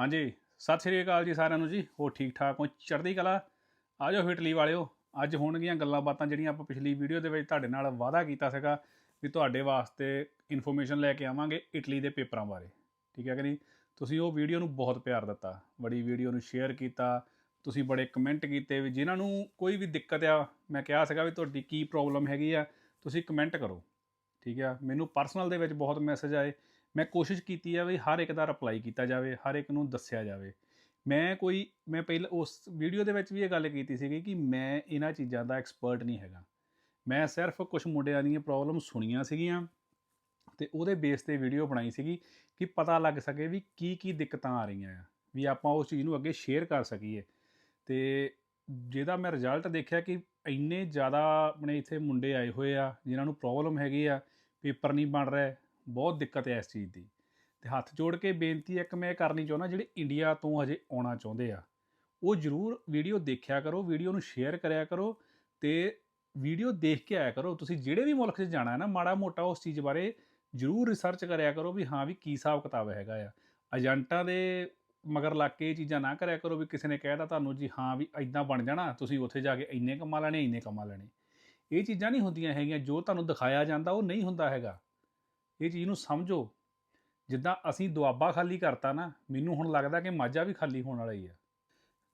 ਹਾਂਜੀ, ਸਤਿ ਸ੍ਰੀ ਅਕਾਲ ਜੀ ਸਾਰਿਆਂ ਨੂੰ ਜੀ। ਹੋਰ ਠੀਕ ਠਾਕ ਹੋ? ਚੜ੍ਹਦੀ ਕਲਾ। ਆ ਜਾਓ ਇਟਲੀ ਵਾਲਿਓ। ਅੱਜ ਹੋਣਗੀਆਂ ਗੱਲਾਂ ਬਾਤਾਂ ਜਿਹੜੀਆਂ ਆਪਾਂ ਪਿਛਲੀ ਵੀਡੀਓ ਦੇ ਵਿੱਚ ਤੁਹਾਡੇ ਨਾਲ ਵਾਅਦਾ ਕੀਤਾ ਸੀਗਾ ਵੀ ਤੁਹਾਡੇ ਵਾਸਤੇ ਇਨਫੋਰਮੇਸ਼ਨ ਲੈ ਕੇ ਆਵਾਂਗੇ ਇਟਲੀ ਦੇ ਪੇਪਰਾਂ ਬਾਰੇ। ਠੀਕ ਹੈ ਕਿ ਨਹੀਂ? ਤੁਸੀਂ ਉਹ ਵੀਡੀਓ ਨੂੰ ਬਹੁਤ ਪਿਆਰ ਦਿੱਤਾ। ਬੜੀ ਵੀਡੀਓ ਨੂੰ ਸ਼ੇਅਰ ਕੀਤਾ। ਤੁਸੀਂ ਬੜੇ ਕਮੈਂਟ ਕੀਤੇ ਵੀ ਜਿਨ੍ਹਾਂ ਨੂੰ ਕੋਈ ਵੀ ਦਿੱਕਤ ਆ, ਮੈਂ ਕਿਹਾ ਸੀਗਾ ਵੀ ਤੁਹਾਡੀ ਕੀ ਪ੍ਰੋਬਲਮ ਹੈਗੀ ਆ, ਤੁਸੀਂ ਕਮੈਂਟ ਕਰੋ। ਠੀਕ ਆ? ਮੈਨੂੰ ਪਰਸਨਲ ਦੇ ਵਿੱਚ ਬਹੁਤ ਮੈਸੇਜ ਆਏ। ਮੈਂ ਕੋਸ਼ਿਸ਼ ਕੀਤੀ ਆ ਵੀ ਹਰ ਇੱਕ ਦਾ ਰਿਪਲਾਈ ਕੀਤਾ ਜਾਵੇ, ਹਰ ਇੱਕ ਨੂੰ ਦੱਸਿਆ ਜਾਵੇ। ਮੈਂ ਕੋਈ, ਮੈਂ ਪਹਿਲਾਂ, ਉਸ ਵੀਡੀਓ ਦੇ ਵਿੱਚ ਵੀ ਇਹ ਗੱਲ ਕੀਤੀ ਸੀਗੀ ਕਿ ਮੈਂ ਇਹਨਾਂ ਚੀਜ਼ਾਂ ਦਾ ਐਕਸਪਰਟ ਨਹੀਂ ਹੈਗਾ। ਮੈਂ ਸਿਰਫ ਕੁਝ ਮੁੰਡਿਆਂ ਦੀਆਂ ਪ੍ਰੋਬਲਮ ਸੁਣੀਆਂ ਸੀਗੀਆਂ ਤੇ ਉਹਦੇ ਬੇਸ ਤੇ ਵੀਡੀਓ ਬਣਾਈ ਸੀਗੀ ਕਿ ਪਤਾ ਲੱਗ ਸਕੇ ਵੀ ਕੀ ਕੀ ਦਿੱਕਤਾਂ ਆ ਰਹੀਆਂ ਆ, ਵੀ ਆਪਾਂ ਉਸ ਚੀਜ਼ ਨੂੰ ਅੱਗੇ ਸ਼ੇਅਰ ਕਰ ਸਕੀਏ। ਤੇ ਜਿਹਦਾ ਮੈਂ ਰਿਜ਼ਲਟ ਦੇਖਿਆ ਕਿ ਇੰਨੇ ਜ਼ਿਆਦਾ ਆਪਣੇ ਇੱਥੇ ਮੁੰਡੇ ਆਏ ਹੋਏ ਆ, ਜਿਨ੍ਹਾਂ ਨੂੰ ਪ੍ਰੋਬਲਮ ਹੈਗੀ ਆ, ਪੇਪਰ ਨਹੀਂ ਬਣ ਰਿਹਾ ਬਹੁਤ ਦਿੱਕਤ ਹੈ ਇਸ ਚੀਜ਼ ਦੀ। ਤੇ ਹੱਥ ਜੋੜ ਕੇ ਬੇਨਤੀ ਇੱਕ ਮੈਂ ਕਰਨੀ ਚਾਹੁੰਦਾ, ਜਿਹੜੇ ਇੰਡੀਆ ਤੋਂ ਹਜੇ ਆਉਣਾ ਚਾਹੁੰਦੇ ਆ, ਉਹ ਜਰੂਰ ਵੀਡੀਓ ਦੇਖਿਆ ਕਰੋ ਵੀਡੀਓ ਨੂੰ ਸ਼ੇਅਰ ਕਰਿਆ ਕਰੋ ਤੇ ਵੀਡੀਓ ਦੇਖ ਕੇ ਆਇਆ ਕਰੋ। ਤੁਸੀਂ ਜਿਹੜੇ ਵੀ ਮੁਲਕ 'ਚ ਜਾਣਾ ਹੈ ਨਾ, ਮਾੜਾ ਮੋਟਾ ਉਸ ਚੀਜ਼ ਬਾਰੇ ਜਰੂਰ ਰਿਸਰਚ ਕਰਿਆ ਕਰੋ ਵੀ ਹਾਂ ਵੀ ਕੀ ਹਿਸਾਬ ਕਿਤਾਬ ਹੈਗਾ ਆ। ਏਜੰਟਾਂ ਦੇ ਮਗਰ ਲੱਗ ਕੇ ਇਹ ਚੀਜ਼ਾਂ ਨਾ ਕਰਿਆ ਕਰੋ ਵੀ ਕਿਸੇ ਨੇ ਕਹਿਤਾ ਤੁਹਾਨੂੰ ਜੀ ਹਾਂ ਵੀ ਐਦਾਂ ਬਣ ਜਾਣਾ, ਤੁਸੀਂ ਉੱਥੇ ਜਾ ਕੇ ਇੰਨੇ ਕਮਾ ਲੈਣੇ, ਇੰਨੇ ਕਮਾ ਲੈਣੇ। ਇਹ ਚੀਜ਼ਾਂ ਨਹੀਂ ਹੁੰਦੀਆਂ ਹੈਗੀਆਂ, ਜੋ ਤੁਹਾਨੂੰ ਦਿਖਾਇਆ ਜਾਂਦਾ ਉਹ ਨਹੀਂ ਹੁੰਦਾ ਹੈਗਾ। ਇਹ ਚੀਜ਼ ਨੂੰ ਸਮਝੋ। ਜਿੱਦਾਂ ਅਸੀਂ ਦੁਆਬਾ ਖਾਲੀ ਕਰਤਾ ਨਾ, ਮੈਨੂੰ ਹੁਣ ਲੱਗਦਾ ਕਿ ਮਾਝਾ ਵੀ ਖਾਲੀ ਹੋਣ ਵਾਲਾ ਹੀ ਆ।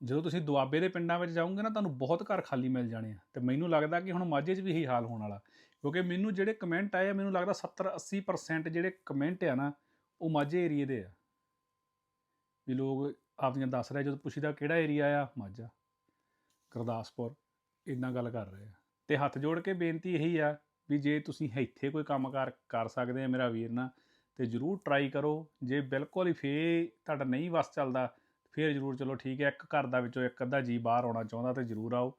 ਜਦੋਂ ਤੁਸੀਂ ਦੁਆਬੇ ਦੇ ਪਿੰਡਾਂ ਵਿੱਚ ਜਾਓਗੇ ਨਾ, ਤੁਹਾਨੂੰ ਬਹੁਤ ਘਰ ਖਾਲੀ ਮਿਲ ਜਾਣੇ ਆ। ਤੇ ਮੈਨੂੰ ਲੱਗਦਾ ਕਿ ਹੁਣ ਮਾਝੇ 'ਚ ਵੀ ਇਹੀ ਹਾਲ ਹੋਣ ਵਾਲਾ। ਕਿਉਂਕਿ ਮੈਨੂੰ ਜਿਹੜੇ ਕਮੈਂਟ ਆਏ ਆ, ਮੈਨੂੰ ਲੱਗਦਾ 70 80% ਜਿਹੜੇ ਕਮੈਂਟ ਆ ਨਾ, ਉਹ ਮਾਝੇ ਏਰੀਏ ਦੇ ਆ। ਵੀ ਲੋਕ ਆਪਦੀਆਂ ਦੱਸ ਰਹੇ ਜਦੋਂ ਪੁੱਛੀਦਾ ਕਿਹੜਾ ਏਰੀਆ ਆ, ਮਾਝਾ। ਗੁਰਦਾਸਪੁਰ, ਇੰਨਾ ਗੱਲ ਕਰ ਰਹੇ ਆ। ਤੇ ਹੱਥ ਜੋੜ ਕੇ ਬੇਨਤੀ ਇਹੀ ਆ ਵੀ ਜੇ ਤੁਸੀਂ ਇੱਥੇ ਕੋਈ ਕੰਮਕਾਰ ਕਰ ਸਕਦੇ ਆ ਮੇਰਾ ਵੀਰ ਨਾ, ਤੇ ਜਰੂਰ ਟਰਾਈ ਕਰੋ। ਜੇ ਬਿਲਕੁਲ ਹੀ ਫੇ ਤੁਹਾਡਾ ਨਹੀਂ ਵਸ ਚੱਲਦਾ, ਫਿਰ ਜਰੂਰ ਚਲੋ ਠੀਕ ਹੈ, ਇੱਕ ਘਰ ਦਾ ਵਿੱਚੋਂ ਇੱਕ ਅੱਧਾ ਜੀ ਬਾਹਰ ਆਉਣਾ ਚਾਹੁੰਦਾ ਤੇ ਜਰੂਰ ਆਓ।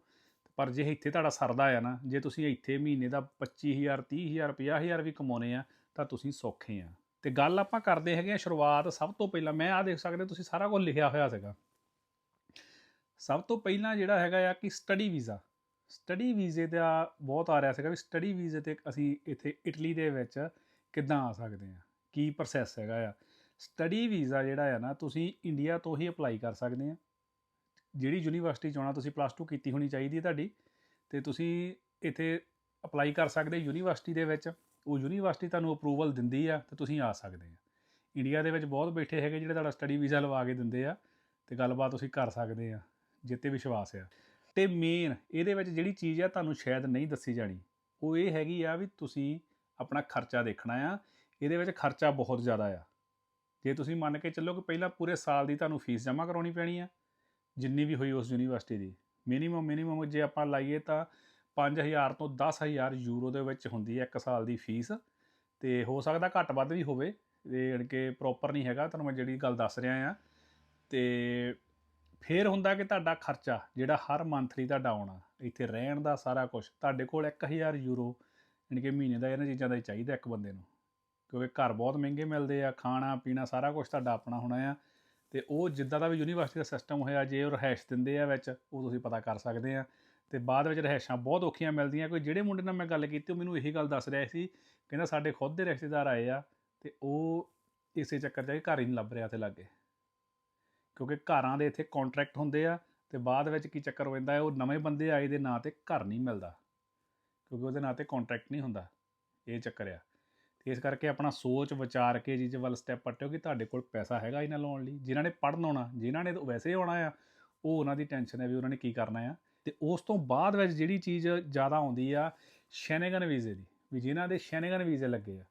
ਪਰ ਜੇ ਇੱਥੇ ਤੁਹਾਡਾ ਸਰਦਾ ਆ ਨਾ, ਜੇ ਤੁਸੀਂ ਇੱਥੇ ਮਹੀਨੇ ਦਾ 25000 30000 50000 ਵੀ ਕਮਾਉਨੇ ਆ, ਤਾਂ ਤੁਸੀਂ ਸੌਖੇ ਆ। ਤੇ ਗੱਲ ਆਪਾਂ ਕਰਦੇ ਹੈਗੇ ਆ ਸ਼ੁਰੂਆਤ ਸਭ ਤੋਂ ਪਹਿਲਾਂ, ਮੈਂ ਆ ਦੇਖ ਸਕਦੇ ਤੁਸੀਂ ਸਾਰਾ ਕੁਝ ਲਿਖਿਆ ਹੋਇਆ ਸੀਗਾ। ਸਭ ਤੋਂ ਪਹਿਲਾਂ ਜਿਹੜਾ ਹੈਗਾ ਆ ਕਿ ਸਟੱਡੀ ਵੀਜ਼ਾ ਸਟੱਡੀ ਵੀਜ਼ੇ ਦਾ ਬਹੁਤ ਆ ਰਿਹਾ ਸੀਗਾ ਵੀ ਸਟੱਡੀ ਵੀਜ਼ੇ ਤੇ ਅਸੀਂ ਇੱਥੇ ਇਟਲੀ ਦੇ ਵਿੱਚ ਕਿੱਦਾਂ ਆ ਸਕਦੇ ਆ ਕੀ ਪ੍ਰੋਸੈਸ ਹੈਗਾ ਆ। ਸਟੱਡੀ ਵੀਜ਼ਾ ਜਿਹੜਾ ਆ ਨਾ, ਤੁਸੀਂ ਇੰਡੀਆ ਤੋਂ ਹੀ ਅਪਲਾਈ ਕਰ ਸਕਦੇ ਆ ਜਿਹੜੀ ਯੂਨੀਵਰਸਿਟੀ ਚ ਆਉਣਾ, ਤੁਸੀਂ ਪਲੱਸ 2 ਕੀਤੀ ਹੋਣੀ ਚਾਹੀਦੀ ਹੈ ਤੁਹਾਡੀ, ਤੇ ਤੁਸੀਂ ਇੱਥੇ ਅਪਲਾਈ ਕਰ ਸਕਦੇ ਯੂਨੀਵਰਸਿਟੀ ਦੇ ਵਿੱਚ। ਉਹ ਯੂਨੀਵਰਸਿਟੀ ਤੁਹਾਨੂੰ ਅਪਰੂਵਲ ਦਿੰਦੀ ਆ ਤੇ ਤੁਸੀਂ ਆ ਸਕਦੇ ਆ ਇੰਡੀਆ ਦੇ ਵਿੱਚ ਬਹੁਤ ਬੈਠੇ ਹੈਗੇ ਜਿਹੜੇ ਤੁਹਾਡਾ ਸਟੱਡੀ ਵੀਜ਼ਾ ਲਵਾ ਕੇ ਦਿੰਦੇ ਆ, ਤੇ ਗੱਲਬਾਤ ਤੁਸੀਂ ਕਰ ਸਕਦੇ ਆ ਜਿੱਤੇ ਵਿਸ਼ਵਾਸ ਆ। ਤੇ ਮੇਨ ਇਹਦੇ ਵਿੱਚ ਜਿਹੜੀ ਚੀਜ਼ ਆ ਤੁਹਾਨੂੰ ਸ਼ਾਇਦ ਨਹੀਂ ਦੱਸੀ ਜਾਣੀ, ਉਹ ਇਹ ਹੈਗੀ ਆ ਵੀ ਤੁਸੀਂ ਆਪਣਾ ਖਰਚਾ ਦੇਖਣਾ ਆ, ਇਹਦੇ ਵਿੱਚ ਖਰਚਾ ਬਹੁਤ ਜ਼ਿਆਦਾ ਆ। ਜੇ ਤੁਸੀਂ ਮੰਨ ਕੇ ਚੱਲੋ ਕਿ ਪਹਿਲਾਂ ਪੂਰੇ ਸਾਲ ਦੀ ਤੁਹਾਨੂੰ ਫੀਸ ਜਮ੍ਹਾਂ ਕਰਾਉਣੀ ਪੈਣੀ ਆ, ਜਿੰਨੀ ਵੀ ਹੋਈ ਉਸ ਯੂਨੀਵਰਸਿਟੀ ਦੀ ਮਿਨੀਮਮ ਮਿਨੀਮਮ ਜੇ ਆਪਾਂ ਲਾਈਏ ਤਾਂ 5000 ਤੋਂ 10000 ਯੂਰੋ ਦੇ ਵਿੱਚ ਹੁੰਦੀ ਹੈ ਇੱਕ ਸਾਲ ਦੀ ਫੀਸ, ਤੇ ਹੋ ਸਕਦਾ ਘੱਟ ਵੱਧ ਵੀ ਹੋਵੇ ਇਹ ਯਾਨੀ ਕਿ ਪ੍ਰੋਪਰ ਨਹੀਂ ਹੈਗਾ, ਤੁਹਾਨੂੰ ਮੈਂ ਜਿਹੜੀ ਗੱਲ ਦੱਸ ਰਿਹਾ ਆ, ਤੇ ਫੇਰ ਹੁੰਦਾ ਕਿ ਤੁਹਾਡਾ ਖਰਚਾ, ਜਿਹੜਾ ਹਰ ਮੰਥਲੀ ਤੁਹਾਡਾ ਆਉਣਾ, ਇੱਥੇ ਰਹਿਣ ਦਾ ਸਾਰਾ ਕੁਝ ਤੁਹਾਡੇ ਕੋਲ 1000 ਯੂਰੋ ਯਾਨੀ ਕਿ ਮਹੀਨੇ ਦਾ ਇਹਨਾਂ ਚੀਜ਼ਾਂ ਦਾ ਹੀ ਚਾਹੀਦਾ ਇੱਕ ਬੰਦੇ ਨੂੰ। ਕਿਉਂਕਿ ਘਰ ਬਹੁਤ ਮਹਿੰਗੇ ਮਿਲਦੇ ਆ, ਖਾਣਾ, ਪੀਣਾ ਸਾਰਾ ਕੁਝ ਤੁਹਾਡਾ ਆਪਣਾ ਹੋਣਾ ਆ। ਤੇ ਉਹ ਜਿੱਦਾਂ ਦਾ ਵੀ ਯੂਨੀਵਰਸਿਟੀ ਦਾ ਸਿਸਟਮ ਹੋਇਆ, ਜੇ ਉਹ ਰਹਿਸ਼ ਦਿੰਦੇ ਆ ਵਿੱਚ, ਉਹ ਤੁਸੀਂ ਪਤਾ ਕਰ ਸਕਦੇ ਆ। ਤੇ ਬਾਅਦ ਵਿੱਚ ਰਹਿਸ਼ਾਂ ਬਹੁਤ ਔਖੀਆਂ ਮਿਲਦੀਆਂ, ਕੋਈ ਜਿਹੜੇ ਮੁੰਡੇ ਨਾਲ ਮੈਂ ਗੱਲ ਕੀਤੀ, ਉਹ ਮੈਨੂੰ ਇਹੀ ਗੱਲ ਦੱਸ ਰਿਹਾ ਸੀ, ਕਹਿੰਦਾ ਸਾਡੇ ਖੁਦ ਦੇ ਰਿਸ਼ਤੇਦਾਰ ਆਏ ਆ, ਤੇ ਉਹ ਇਸੇ ਚੱਕਰ 'ਚ ਘਰ ਹੀ ਨਹੀਂ ਲੱਭ ਰਿਹਾ ਤੇ ਲੱਗੇ। ਕਿਉਂਕਿ ਘਰਾਂ ਦੇ ਇੱਥੇ ਕੰਟਰੈਕਟ ਹੁੰਦੇ ਆ ਤੇ ਬਾਅਦ ਵਿੱਚ ਕੀ ਚੱਕਰ ਹੋ ਜਾਂਦਾ ਹੈ, ਉਹ ਨਵੇਂ ਬੰਦੇ ਆਏ ਦੇ ਨਾਂ ਤੇ ਘਰ ਨਹੀਂ ਮਿਲਦਾ, ਕਿਉਂਕਿ ਉਹਦੇ ਨਾਂ ਤੇ ਕੰਟਰੈਕਟ ਨਹੀਂ ਹੁੰਦਾ, ਇਹ ਚੱਕਰ ਆ। ਤੇ ਇਸ ਕਰਕੇ ਆਪਣਾ ਸੋਚ ਵਿਚਾਰ ਕੇ ਜੀ ਵੱਲ ਸਟੈਪ ਪੱਟਿਓ ਕਿ ਤੁਹਾਡੇ ਕੋਲ ਪੈਸਾ ਹੈਗਾ ਇਹਨਾਂ ਲਾਉਣ ਲਈ, ਜਿਨ੍ਹਾਂ ਨੇ ਪੜ੍ਹਨ ਆਉਣਾ, ਜਿਨ੍ਹਾਂ ਨੇ ਵੈਸੇ ਆਉਣਾ ਆ, ਉਹ ਉਹਨਾਂ ਦੀ ਟੈਨਸ਼ਨ ਹੈ ਵੀ ਉਹਨਾਂ ਨੇ ਕੀ ਕਰਨਾ ਆ। ਤੇ ਉਸ ਤੋਂ ਬਾਅਦ ਵਿੱਚ ਜਿਹੜੀ ਚੀਜ਼ ਜ਼ਿਆਦਾ ਆਉਂਦੀ ਆ ਸ਼ੈਨੇਗਨ ਵੀਜ਼ੇ ਦੀ, ਵੀ ਜਿਨ੍ਹਾਂ ਦੇ ਸ਼ੈਨੇਗਨ ਵੀਜ਼ੇ ਲੱਗੇ ਆ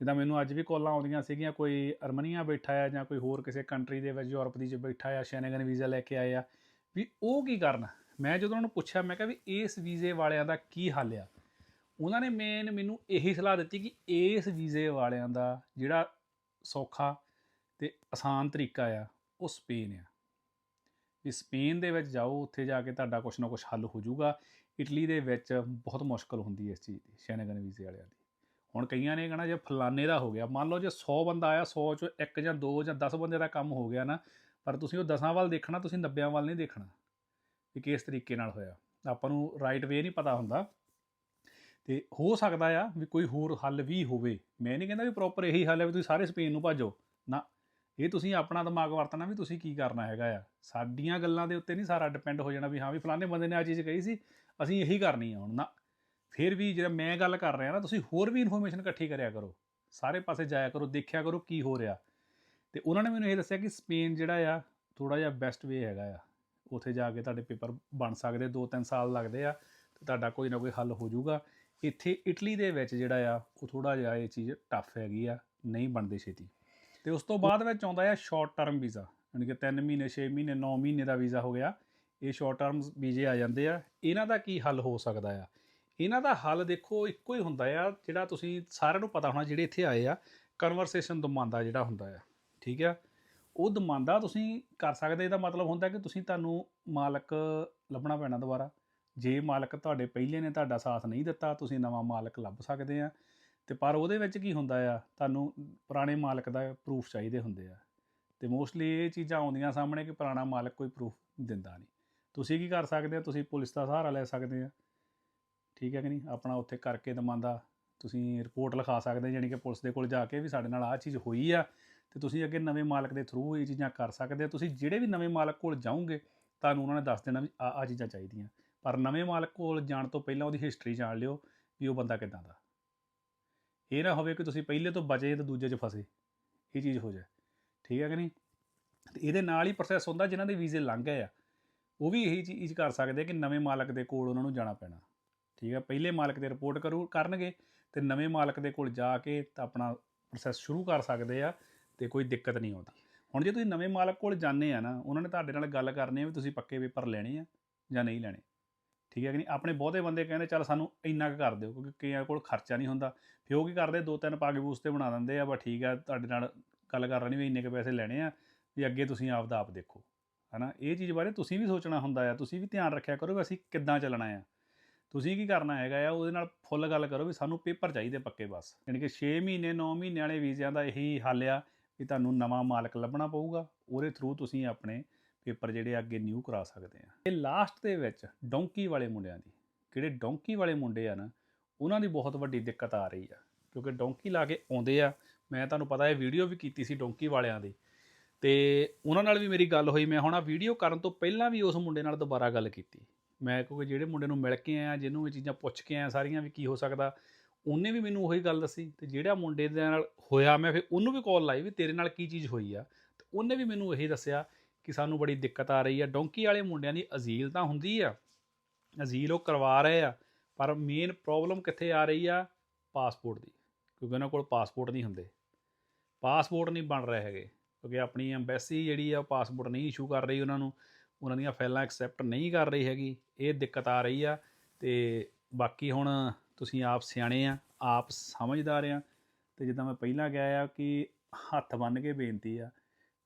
ਜਿੱਦਾਂ ਮੈਨੂੰ ਅੱਜ ਵੀ ਕਾਲਾਂ ਆਉਂਦੀਆਂ ਸੀਗੀਆਂ, ਕੋਈ ਅਰਮਨੀਆ ਬੈਠਾ ਆ ਜਾਂ ਕੋਈ ਹੋਰ ਕਿਸੇ ਕੰਟਰੀ ਦੇ ਵਿੱਚ, ਯੂਰਪ ਦੀ ਚ ਬੈਠਾ ਆ ਸ਼ੈਨੇਗਨ ਵੀਜ਼ਾ ਲੈ ਕੇ ਆਏ ਆ, ਵੀ ਉਹ ਕੀ ਕਰਨ? ਮੈਂ ਜਦੋਂ ਉਹਨਾਂ ਨੂੰ ਪੁੱਛਿਆ, ਮੈਂ ਕਿਹਾ ਵੀ ਇਸ ਵੀਜ਼ੇ ਵਾਲਿਆਂ ਦਾ ਕੀ ਹੱਲ ਆ? ਉਹਨਾਂ ਨੇ ਮੇਨ ਮੈਨੂੰ ਇਹੀ ਸਲਾਹ ਦਿੱਤੀ ਕਿ ਇਸ ਵੀਜ਼ੇ ਵਾਲਿਆਂ ਦਾ ਜਿਹੜਾ ਸੌਖਾ ਤੇ ਆਸਾਨ ਤਰੀਕਾ ਆ, ਉਹ ਸਪੇਨ ਆ। ਵੀ ਸਪੇਨ ਦੇ ਵਿੱਚ ਜਾਓ, ਉੱਥੇ ਜਾ ਕੇ ਤੁਹਾਡਾ ਕੁਛ ਨਾ ਕੁਛ ਹੱਲ ਹੋ ਜਾਊਗਾ। ਇਟਲੀ ਦੇ ਵਿੱਚ ਬਹੁਤ ਮੁਸ਼ਕਲ ਹੁੰਦੀ ਹੈ ਇਸ ਚੀਜ਼ ਦੀ ਸ਼ੈਨਗਨ ਵੀਜ਼ੇ ਵਾਲਿਆਂ ਦੀ। ਹੁਣ ਕਈਆਂ ਨੇ ਕਹਣਾ ਜੇ ਫਲਾਣੇ ਦਾ ਹੋ ਗਿਆ, ਮੰਨ ਲਓ ਜੇ 100 ਬੰਦਾ ਆਇਆ 100 ਚੋਂ ਇੱਕ ਜਾਂ ਦੋ ਜਾਂ 10 ਬੰਦੇ ਦਾ ਕੰਮ ਹੋ ਗਿਆ ਨਾ, ਪਰ ਤੁਸੀਂ ਉਹ 10 ਵੱਲ ਦੇਖਣਾ, ਤੁਸੀਂ 90 ਵੱਲ ਨਹੀਂ ਦੇਖਣਾ ਵੀ ਕਿਸ ਤਰੀਕੇ ਨਾਲ ਹੋਇਆ। ਆਪਾਂ ਨੂੰ ਰਾਈਟ ਵੇ ਨਹੀਂ ਪਤਾ ਹੁੰਦਾ। ਤੇ ਹੋ ਸਕਦਾ ਆ ਵੀ ਕੋਈ ਹੋਰ ਹੱਲ ਵੀ ਹੋਵੇ। ਮੈਂ ਨਹੀਂ ਕਹਿੰਦਾ ਵੀ ਪ੍ਰੋਪਰ ਇਹੀ ਹੱਲ ਹੈ ਵੀ ਤੁਸੀਂ ਸਾਰੇ ਸਪੇਨ ਨੂੰ ਭਾਜੋ। ਨਾ, ਇਹ ਤੁਸੀਂ ਆਪਣਾ ਦਿਮਾਗ ਵਰਤਣਾ ਵੀ ਤੁਸੀਂ ਕੀ ਕਰਨਾ ਹੈਗਾ ਆ। ਸਾਡੀਆਂ ਗੱਲਾਂ ਦੇ ਉੱਤੇ ਨਹੀਂ ਸਾਰਾ ਡਿਪੈਂਡ ਹੋ ਜਾਣਾ ਵੀ ਹਾਂ ਵੀ ਫਲਾਣੇ ਬੰਦੇ ਨੇ ਆ ਚੀਜ਼ ਕਹੀ ਸੀ, ਅਸੀਂ ਇਹੀ ਕਰਨੀ ਆ ਹੁਣ। ਨਾ ਫਿਰ ਵੀ ਜਿਹੜਾ ਮੈਂ ਗੱਲ ਕਰ ਰਿਹਾ ਨਾ, ਤੁਸੀਂ ਹੋਰ ਵੀ ਇਨਫੋਰਮੇਸ਼ਨ ਇਕੱਠੀ ਕਰਿਆ ਕਰੋ। ਸਾਰੇ ਪਾਸੇ ਜਾਇਆ ਕਰੋ, ਦੇਖਿਆ ਕਰੋ ਕੀ ਹੋ ਰਿਹਾ। ਤੇ ਉਹਨਾਂ ਨੇ ਮੈਨੂੰ ਇਹ ਦੱਸਿਆ ਕਿ ਸਪੇਨ ਜਿਹੜਾ ਆ ਥੋੜਾ ਜਿਹਾ ਬੈਸਟ ਵੇ ਹੈਗਾ ਆ। ਉੱਥੇ ਜਾ ਕੇ ਤੁਹਾਡੇ ਪੇਪਰ ਬਣ ਸਕਦੇ 2-3 ਸਾਲ ਲੱਗਦੇ ਆ, ਤੇ ਤੁਹਾਡਾ ਕੋਈ ਨਾ ਕੋਈ ਹੱਲ ਹੋ ਜਾਊਗਾ। ਇੱਥੇ ਇਟਲੀ ਦੇ ਵਿੱਚ ਜਿਹੜਾ ਆ, ਉਹ ਥੋੜਾ ਜਿਹਾ ਇਹ ਚੀਜ਼ ਟਫ ਹੈਗੀ ਆ, ਨਹੀਂ ਬਣਦੇ ਛੇਤੀ। ਤੇ ਉਸ ਤੋਂ ਬਾਅਦ ਵਿੱਚ ਆਉਂਦਾ ਆ ਸ਼ਾਰਟ ਟਰਮ ਵੀਜ਼ਾ ਯਾਨੀ ਕਿ 3 ਮਹੀਨੇ 6 ਮਹੀਨੇ 9 ਮਹੀਨੇ ਦਾ ਵੀਜ਼ਾ ਹੋ ਗਿਆ। ਇਹ ਸ਼ਾਰਟ ਟਰਮ ਵੀਜ਼ੇ ਆ ਜਾਂਦੇ ਆ। ਇਹਨਾਂ ਦਾ ਕੀ ਹੱਲ ਹੋ ਸਕਦਾ ਆ? ਇਹਨਾਂ ਦਾ ਹੱਲ ਦੇਖੋ ਇੱਕੋ ਹੀ ਹੁੰਦਾ ਆ, ਜਿਹੜਾ ਤੁਸੀਂ ਸਾਰਿਆਂ ਨੂੰ ਪਤਾ ਹੋਣਾ ਜਿਹੜੇ ਇੱਥੇ ਆਏ ਆ ਕਨਵਰਸੇਸ਼ਨ ਦਮਾਂਦਾ ਜਿਹੜਾ ਹੁੰਦਾ ਆ, ਠੀਕ ਆ? ਉਹ ਦਮਾਂਦਾ ਤੁਸੀਂ ਕਰ ਸਕਦੇ, ਇਹਦਾ ਮਤਲਬ ਹੁੰਦਾ ਕਿ ਤੁਸੀਂ ਤੁਹਾਨੂੰ ਮਾਲਕ ਲੱਭਣਾ ਪੈਣਾ ਦੁਬਾਰਾ। ਜੇ ਮਾਲਕ ਤੁਹਾਡੇ ਪਹਿਲੇ ਨੇ, ਤੁਹਾਡਾ ਸਾਥ ਨਹੀਂ ਦਿੱਤਾ, ਤੁਸੀਂ ਨਵਾਂ ਮਾਲਕ ਲੱਭ ਸਕਦੇ ਆ। ਤੇ ਪਰ ਉਹਦੇ ਵਿੱਚ ਕੀ ਹੁੰਦਾ ਆ, ਤੁਹਾਨੂੰ ਪੁਰਾਣੇ ਮਾਲਕ ਦਾ ਪ੍ਰੂਫ ਚਾਹੀਦੇ ਹੁੰਦੇ ਆ। ਤੇ ਮੋਸਟਲੀ ਇਹ ਚੀਜ਼ਾਂ ਆਉਂਦੀਆਂ ਸਾਹਮਣੇ ਕਿ ਪੁਰਾਣਾ ਮਾਲਕ ਕੋਈ ਪ੍ਰੂਫ ਦਿੰਦਾ ਨਹੀਂ। ਤੁਸੀਂ ਕੀ ਕਰ ਸਕਦੇ ਆ, ਤੁਸੀਂ ਪੁਲਿਸ ਦਾ ਸਹਾਰਾ ਲੈ ਸਕਦੇ ਆ। ਠੀਕ ਹੈ ਕਿ ਨਹੀਂ? ਆਪਣਾ ਉੱਥੇ ਕਰਕੇ ਦਮਾਂਦਾ ਤੁਸੀਂ ਰਿਪੋਰਟ ਲਿਖਾ ਸਕਦੇ ਯਾਨੀ ਕਿ ਪੁਲਿਸ ਦੇ ਕੋਲ ਜਾ ਕੇ ਵੀ ਸਾਡੇ ਨਾਲ ਆਹ ਚੀਜ਼ ਹੋਈ ਆ ਤੇ ਤੁਸੀਂ ਅੱਗੇ ਨਵੇਂ ਮਾਲਕ ਦੇ ਥਰੂ ਇਹ ਚੀਜ਼ਾਂ ਕਰ ਸਕਦੇ ਆ ਤੁਸੀਂ ਜਿਹੜੇ ਵੀ ਨਵੇਂ ਮਾਲਕ ਕੋਲ ਜਾਓਗੇ, ਤੁਹਾਨੂੰ ਉਹਨਾਂ ਨੇ ਦੱਸ ਦੇਣਾ ਵੀ ਆ ਆ ਚੀਜ਼ਾਂ ਚਾਹੀਦੀਆਂ। ਪਰ ਨਵੇਂ ਮਾਲਕ ਕੋਲ ਜਾਣ ਤੋਂ ਪਹਿਲਾਂ ਉਹਦੀ ਹਿਸਟਰੀ ਜਾਣ ਲਿਓ ਵੀ ਉਹ ਬੰਦਾ ਕਿਦਾਂ ਦਾ। ਇਹ ਨਾ ਹੋਵੇ ਕਿ ਤੁਸੀਂ ਪਹਿਲੇ ਤੋਂ ਬਚੇ ਤੇ ਦੂਜੇ 'ਚ ਫਸੇ। ਇਹ ਚੀਜ਼ ਹੋ ਜਾਏ। ਠੀਕ ਹੈ ਕਿ ਨਹੀਂ? ਤੇ ਇਹਦੇ ਨਾਲ ਹੀ ਪ੍ਰੋਸੈਸ ਹੁੰਦਾ ਜਿਨ੍ਹਾਂ ਦੇ ਵੀਜ਼ੇ ਲੰਘ ਗਏ ਆ। ਉਹ ਵੀ ਇਹੀ ਚੀਜ਼ ਕਰ ਸਕਦੇ ਕਿ ਨਵੇਂ ਮਾਲਕ ਦੇ ਕੋਲ ਉਹਨਾਂ ਨੂੰ ਜਾਣਾ ਪੈਣਾ। ਠੀਕ ਹੈ ਪਹਿਲੇ ਮਾਲਕ ਦੇ ਰਿਪੋਰਟ ਕਰੂ, ਕਰਨਗੇ, ਤੇ ਨਵੇਂ ਮਾਲਕ ਦੇ ਕੋਲ ਜਾ ਕੇ ਤਾਂ ਆਪਣਾ ਪ੍ਰੋਸੈਸ ਸ਼ੁਰੂ ਕਰ ਸਕਦੇ ਆ, ਤੇ ਕੋਈ ਦਿੱਕਤ ਨਹੀਂ ਆਉਂਦੀ। ਹੁਣ ਜੇ ਤੁਸੀਂ ਨਵੇਂ ਮਾਲਕ ਕੋਲ ਜਾਂਦੇ ਆ ਨਾ, ਉਹਨਾਂ ਨੇ ਤੁਹਾਡੇ ਨਾਲ ਗੱਲ ਕਰਨੀ ਆ ਵੀ ਤੁਸੀਂ ਪੱਕੇ ਪੇਪਰ ਲੈਣੇ ਆ ਜਾਂ ਨਹੀਂ ਲੈਣੇ। ਠੀਕ ਹੈ ਕਿ ਨਹੀਂ? ਆਪਣੇ ਬਹੁਤੇ ਬੰਦੇ ਕਹਿੰਦੇ, ਚੱਲ ਸਾਨੂੰ ਇੰਨਾ ਕੁ ਕਰ ਦਿਓ, ਕਿਉਂਕਿ ਕਈਆਂ ਕੋਲ ਖਰਚਾ ਨਹੀਂ ਹੁੰਦਾ। ਫਿਰ ਉਹ ਕੀ ਕਰਦੇ? ਦੋ ਤਿੰਨ ਪਾਗੇ ਬੂਸ ਤੇ ਬਣਾ ਦਿੰਦੇ ਆ, ਬਸ ਠੀਕ ਆ, ਤੁਹਾਡੇ ਨਾਲ ਗੱਲ ਕਰ ਲੈਣੀ ਵੀ ਇੰਨੇ ਕੁ ਪੈਸੇ ਲੈਣੇ ਆ, ਵੀ ਅੱਗੇ ਤੁਸੀਂ ਆਪ ਦਾ ਆਪ ਦੇਖੋ। ਹਨਾ? ਇਹ ਚੀਜ਼ ਬਾਰੇ ਤੁਸੀਂ ਵੀ ਸੋਚਣਾ ਹੁੰਦਾ ਆ, ਤੁਸੀਂ ਵੀ ਧਿਆਨ ਰੱਖਿਆ ਕਰੋ ਵੀ ਅਸੀਂ ਕਿੱਦਾਂ ਚੱਲਣਾ ਆ। ਤੁਸੀਂ ਕੀ ਕਰਨਾ ਹੈਗਾ ਆ, ਉਹਦੇ ਨਾਲ ਫੁੱਲ ਗੱਲ ਕਰੋ ਵੀ ਸਾਨੂੰ ਪੇਪਰ ਚਾਹੀਦੇ ਪੱਕੇ ਬਸ। ਯਾਨੀ ਕਿ 6 ਮਹੀਨੇ 9 ਮਹੀਨੇ ਵਾਲੇ ਵੀਜ਼ਿਆਂ ਦਾ ਇਹੀ ਹੱਲ ਆ ਵੀ ਤੁਹਾਨੂੰ ਨਵਾਂ ਮਾਲਕ ਲੱਭਣਾ ਪਊਗਾ, ਉਹਦੇ ਥਰੂ ਤੁਸੀਂ ਆਪਣੇ ਪੇਪਰ ਜਿਹੜੇ ਅੱਗੇ ਨਿਊ ਕਰਾ ਸਕਦੇ ਆ। ਇਹ ਲਾਸਟ ਦੇ ਵਿੱਚ ਡੋਂਕੀ ਵਾਲੇ ਮੁੰਡਿਆਂ ਦੀ, ਜਿਹੜੇ ਡੋਂਕੀ ਵਾਲੇ ਮੁੰਡੇ ਆ ਨਾ, ਉਹਨਾਂ ਦੀ ਬਹੁਤ ਵੱਡੀ ਦਿੱਕਤ ਆ ਰਹੀ ਆ, ਕਿਉਂਕਿ ਡੋਂਕੀ ਲਾ ਕੇ ਆਉਂਦੇ ਆ। ਮੈਂ ਤੁਹਾਨੂੰ ਪਤਾ ਹੈ ਵੀਡੀਓ ਵੀ ਕੀਤੀ ਸੀ ਡੋਂਕੀ ਵਾਲਿਆਂ ਦੀ, ਤੇ ਉਹਨਾਂ ਨਾਲ ਵੀ ਮੇਰੀ ਗੱਲ ਹੋਈ, ਮੈਂ ਹੁਣ ਆ ਵੀਡੀਓ ਕਰਨ ਤੋਂ ਪਹਿਲਾਂ ਵੀ ਉਸ ਮੁੰਡੇ ਨਾਲ ਦੁਬਾਰਾ ਗੱਲ ਕੀਤੀ। ਮੈਂ ਕਿਉਂਕਿ ਜਿਹੜੇ ਮੁੰਡੇ ਨੂੰ ਮਿਲ ਕੇ ਆਇਆ, ਜਿਹਨੂੰ ਇਹ ਚੀਜ਼ਾਂ ਪੁੱਛ ਕੇ ਆਇਆ, ਸਾਰੀਆਂ ਵੀ ਕੀ ਹੋ ਸਕਦਾ, ਉਹਨੇ ਵੀ ਮੈਨੂੰ ਉਹੀ ਗੱਲ ਦੱਸੀ, ਤੇ ਜਿਹੜਾ ਮੁੰਡੇ ਦੇ ਨਾਲ ਹੋਇਆ, ਮੈਂ ਫਿਰ ਉਹਨੂੰ ਵੀ ਕਾਲ ਲਾਈ ਵੀ ਤੇਰੇ ਨਾਲ ਕੀ ਚੀਜ਼ ਹੋਈ ਆ, ਤੇ ਉਹਨੇ ਵੀ ਮੈਨੂੰ ਇਹੀ ਦੱਸਿਆ ਕਿ ਸਾਨੂੰ ਬੜੀ ਦਿੱਕਤ ਆ ਰਹੀ ਆ। ਡੋਂਕੀ ਵਾਲੇ ਮੁੰਡਿਆਂ ਦੀ ਅਜ਼ੀਲ ਤਾਂ ਹੁੰਦੀ ਆ, ਅਜ਼ੀਲ ਉਹ ਕਰਵਾ ਰਹੇ ਆ, ਪਰ ਮੇਨ ਪ੍ਰੋਬਲਮ ਕਿੱਥੇ ਆ ਰਹੀ ਆ? ਪਾਸਪੋਰਟ ਦੀ, ਕਿਉਂਕਿ ਉਹਨਾਂ ਕੋਲ ਪਾਸਪੋਰਟ ਨਹੀਂ ਹੁੰਦੇ। ਪਾਸਪੋਰਟ ਨਹੀਂ ਬਣ ਰਹੇ ਹੈਗੇ, ਕਿਉਂਕਿ ਆਪਣੀ ਐਮਬੈਸੀ ਜਿਹੜੀ ਆ, ਉਹ ਪਾਸਪੋਰਟ ਨਹੀਂ ਇਸ਼ੂ ਕਰ ਰਹੀ ਉਹਨਾਂ ਨੂੰ। ਉਹਨਾਂ ਦੀਆਂ ਫਾਈਲਾਂ ਐਕਸੈਪਟ ਨਹੀਂ ਕਰ ਰਹੀ ਹੈਗੀ, ਇਹ ਦਿੱਕਤ ਆ ਰਹੀ ਆ ਤੇ ਬਾਕੀ ਹੁਣ ਤੁਸੀਂ ਆਪ ਸਿਆਣੇ ਆ, ਆਪ ਸਮਝਦਾਰ ਆ ਤੇ ਜਿੱਦਾਂ ਮੈਂ ਪਹਿਲਾਂ ਕਿਹਾ ਆ ਕਿ ਹੱਥ ਬੰਨ ਕੇ ਬੇਨਤੀ ਆ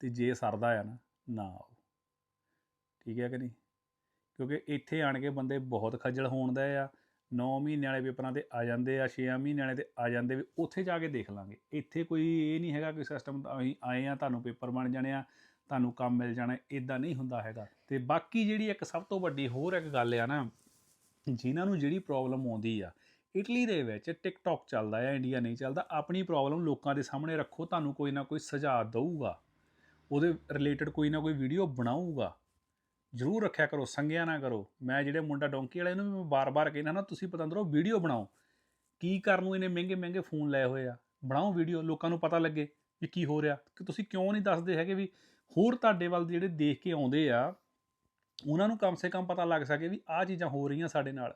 ਤੇ ਜੇ ਸਰਦਾ ਆ ਨਾ ਨਾ ਆਓ। ਠੀਕ ਹੈ ਕਿ ਨਹੀਂ? ਕਿਉਂਕਿ ਇੱਥੇ ਆਣ ਕੇ ਬੰਦੇ ਬਹੁਤ ਖੱਜਲ ਹੋਣ ਦਾ ਆ 9 ਮਹੀਨੇ ਵਾਲੇ ਪੇਪਰਾਂ ਤੇ ਆ ਜਾਂਦੇ ਆ 6 ਮਹੀਨੇ ਵਾਲੇ ਤੇ ਆ ਜਾਂਦੇ ਵੀ ਉੱਥੇ ਜਾ ਕੇ ਦੇਖ ਲਾਂਗੇ। ਇੱਥੇ ਕੋਈ ਇਹ ਨਹੀਂ ਹੈਗਾ ਕਿ ਸਿਸਟਮ ਅਸੀਂ ਆਏ ਆ, ਤੁਹਾਨੂੰ ਪੇਪਰ ਬਣ ਜਾਣੇ ਆ ਤੁਹਾਨੂੰ ਕੰਮ ਮਿਲ ਜਾਣਾ ਇਦਾਂ ਨਹੀਂ ਹੁੰਦਾ ਹੈਗਾ। ਤੇ ਬਾਕੀ ਜਿਹੜੀ ਇੱਕ ਸਭ ਤੋਂ ਵੱਡੀ ਹੋਰ ਇੱਕ ਗੱਲ ਆ ਨਾ, ਜਿਨ੍ਹਾਂ ਨੂੰ ਜਿਹੜੀ ਪ੍ਰੋਬਲਮ ਆਉਂਦੀ ਆ, ਇਟਲੀ ਦੇ ਵਿੱਚ ਟਿਕਟੌਕ ਚੱਲਦਾ ਆ ਇੰਡੀਆ ਨਹੀਂ ਚੱਲਦਾ, ਆਪਣੀ ਪ੍ਰੋਬਲਮ ਲੋਕਾਂ ਦੇ ਸਾਹਮਣੇ ਰੱਖੋ, ਤੁਹਾਨੂੰ ਕੋਈ ਨਾ ਕੋਈ ਸੁਝਾਅ ਦਊਗਾ। ਉਹਦੇ ਰਿਲੇਟਡ ਕੋਈ ਨਾ ਕੋਈ ਵੀਡੀਓ ਬਣਾਊਗਾ। ਜ਼ਰੂਰ ਰੱਖਿਆ ਕਰੋ, ਸੰਗਿਆ ਨਾ ਕਰੋ। ਮੈਂ ਜਿਹੜੇ ਮੁੰਡਾ ਡੋਂਕੀ ਵਾਲੇ ਨੂੰ ਵੀ ਮੈਂ ਬਾਰ-ਬਾਰ ਕਹਿੰਦਾ ਨਾ, ਤੁਸੀਂ ਪਤੰਦਰੋ ਵੀਡੀਓ ਬਣਾਓ। ਕੀ ਕਰਨ ਨੂੰ ਇਹਨੇ ਮਹਿੰਗੇ ਮਹਿੰਗੇ ਫੋਨ ਲਏ ਹੋਏ ਆ? ਬਣਾਓ ਵੀਡੀਓ ਲੋਕਾਂ ਨੂੰ ਪਤਾ ਲੱਗੇ ਵੀ ਕੀ ਹੋ ਰਿਹਾ। ਕਿ ਤੁਸੀਂ ਕਿਉਂ ਨਹੀਂ ਦੱਸਦੇ ਹੈਗੇ ਵੀ ਹੋਰ ਤੁਹਾਡੇ ਵੱਲ ਜਿਹੜੇ ਦੇਖ ਕੇ ਆਉਂਦੇ ਆ, ਉਹਨਾਂ ਨੂੰ ਕਮ ਸੇ ਕਮ ਪਤਾ ਲੱਗ ਸਕੇ ਵੀ ਆਹ ਚੀਜ਼ਾਂ ਹੋ ਰਹੀਆਂ ਸਾਡੇ ਨਾਲ।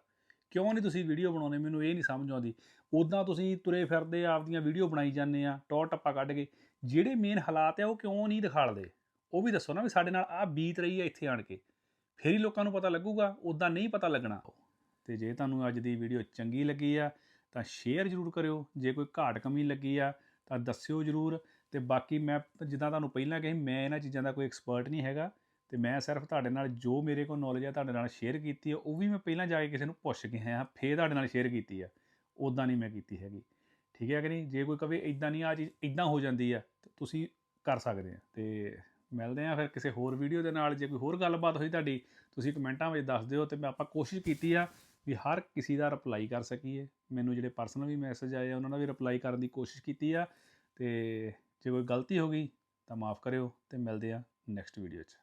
ਕਿਉਂ ਨਹੀਂ ਤੁਸੀਂ ਵੀਡੀਓ ਬਣਾਉਂਦੇ? ਮੈਨੂੰ ਇਹ ਨਹੀਂ ਸਮਝ ਆਉਂਦੀ। ਉਦਾਂ ਤੁਸੀਂ ਤੁਰੇ ਫਿਰਦੇ ਆਪਦੀਆਂ ਵੀਡੀਓ ਬਣਾਈ ਜਾਂਦੇ ਆ, ਟੌਰ ਟੱਪਾ ਕੱਢ ਕੇ। ਜਿਹੜੇ ਮੇਨ ਹਾਲਾਤ ਆ, ਉਹ ਕਿਉਂ ਨਹੀਂ ਦਿਖਾਲਦੇ? ਉਹ ਵੀ ਦੱਸੋ ਨਾ ਵੀ ਸਾਡੇ ਨਾਲ ਆਹ ਬੀਤ ਰਹੀ ਆ ਇੱਥੇ ਆਣ ਕੇ। ਫੇਰ ਹੀ ਲੋਕਾਂ ਨੂੰ ਪਤਾ ਲੱਗੂਗਾ ਉਦਾਂ ਨਹੀਂ ਪਤਾ ਲੱਗਣਾ। ਤੇ ਜੇ ਤੁਹਾਨੂੰ ਅੱਜ ਦੀ ਵੀਡੀਓ ਚੰਗੀ ਲੱਗੀ ਆ, ਤਾਂ ਸ਼ੇਅਰ ਜ਼ਰੂਰ ਕਰਿਓ। ਜੇ ਕੋਈ ਘਾਟ ਕਮੀ ਲੱਗੀ ਆ, ਤਾਂ ਦੱਸਿਓ ਜ਼ਰੂਰ। ਤੇ ਬਾਕੀ ਮੈਂ ਜਿੱਦਾਂ ਤੁਹਾਨੂੰ ਪਹਿਲਾਂ ਕਹੀ ਮੈਂ ਇਹਨਾਂ ਚੀਜ਼ਾਂ ਦਾ ਕੋਈ ਐਕਸਪਰਟ ਨਹੀਂ ਹੈਗਾ ਤੇ ਮੈਂ ਸਿਰਫ ਤੁਹਾਡੇ ਨਾਲ ਜੋ ਮੇਰੇ ਕੋਲ ਨੌਲੇਜ ਆ, ਤੁਹਾਡੇ ਨਾਲ ਸ਼ੇਅਰ ਕੀਤੀ ਆ, ਉਹ ਵੀ ਮੈਂ ਪਹਿਲਾਂ ਜਾ ਕੇ ਕਿਸੇ ਨੂੰ ਪੁੱਛ ਕੇ ਆਇਆ, ਫੇਰ ਤੁਹਾਡੇ ਨਾਲ ਸ਼ੇਅਰ ਕੀਤੀ ਆ। ਉਦਾਂ ਨਹੀਂ ਮੈਂ ਕੀਤੀ ਹੈਗੀ। ਠੀਕ ਹੈ ਕਿ ਨਹੀਂ? ਜੇ ਕੋਈ ਕਵੇ ਇਦਾਂ ਨਹੀਂ ਆ ਚੀਜ਼ ਇਦਾਂ ਹੋ ਜਾਂਦੀ ਆ, ਤਾਂ ਤੁਸੀਂ ਕਰ ਸਕਦੇ ਆ। ਤੇ ਮਿਲਦੇ ਆ ਫਿਰ ਕਿਸੇ ਹੋਰ ਵੀਡੀਓ ਦੇ ਨਾਲ। ਜੇ ਕੋਈ ਹੋਰ ਗੱਲਬਾਤ ਹੋਈ ਤੁਹਾਡੀ, ਤੁਸੀਂ ਕਮੈਂਟਾਂ ਵਿੱਚ ਦੱਸ ਦਿਓ ਤੇ ਮੈਂ ਆਪਾਂ ਕੋਸ਼ਿਸ਼ ਕੀਤੀ ਆ ਵੀ ਹਰ ਕਿਸੇ ਦਾ ਰਿਪਲਾਈ ਕਰ ਸਕੀਏ। ਮੈਨੂੰ ਜਿਹੜੇ ਪਰਸਨਲ ਵੀ ਮੈਸੇਜ ਆਏ ਆ, ਉਹਨਾਂ ਦਾ ਵੀ ਰਿਪਲਾਈ ਕਰਨ ਦੀ ਕੋਸ਼ਿਸ਼ ਕੀਤੀ ਆ। ਤੇ ਜੇ ਕੋਈ ਗਲਤੀ ਹੋ ਗਈ ਤਾਂ ਮਾਫ ਕਰਿਓ ਤੇ ਮਿਲਦੇ ਆ ਨੈਕਸਟ ਵੀਡੀਓ 'ਚ।